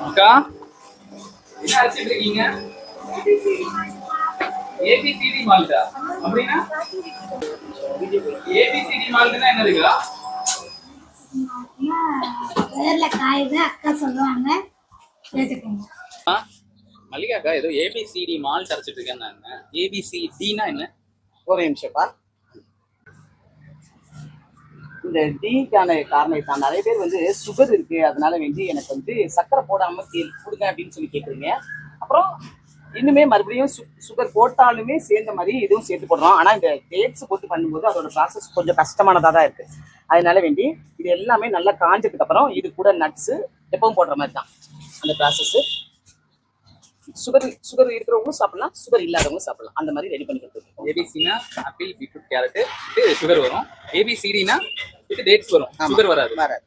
அக்கா? என்ன அரைச்சிட்டு இருக்கீங்க? ஏபிசிடி மால்ட்டா அப்படின்னா? ஏபிசிடி மால்ட்னா என்னதுக்கா? வேர்ல காயுது அக்கா சொல்லுவாங்க. கேட்டுக்கோங்க. ஆ, மல்லிகாக்கா ஏதோ ஏபிசிடி மால்ட் அரைச்சிட்டு இருக்கேன்னாங்க ஏபிசிடினா என்ன? ஒரு நிமிஷம்ப்பா. இந்த டீக்கான காரணம் இப்போ நிறைய பேர் வந்து சுகர் இருக்கு. அதனால வேண்டி எனக்கு வந்து சர்க்கரை போடாம கே கொடுங்க அப்படின்னு சொல்லி கேட்குறீங்க அப்புறம் இன்னுமே மறுபடியும் சுகர் போட்டாலுமே சேர்ந்த மாதிரி இதுவும் சேர்த்து போடுறோம். ஆனால் இந்த டேட்ஸ் போட்டு பண்ணும்போது அதோட ப்ராசஸ் கொஞ்சம் கஷ்டமானதாக தான் இருக்கு. அதனால வேண்டி இது எல்லாமே நல்லா காஞ்சதுக்கு அப்புறம் இது கூட நட்ஸு எப்பவும் போடுற மாதிரி தான் அந்த ப்ராசஸ்ஸு சுகர் சுகர் இருக்கிறவங்களும் சாப்பிடலாம். சுகர் இல்லாதவங்களும் சாப்பிடலாம். அந்த மாதிரி ரெடி பண்ணி கொடுத்துருக்கோம். ஏபிசினா ஆப்பிள் பீட்ரூட் கேரட்டு சுகர் வரும். ஏபிசிடினா இது டேட்ஸ் வரும் சுகர் வராது வராது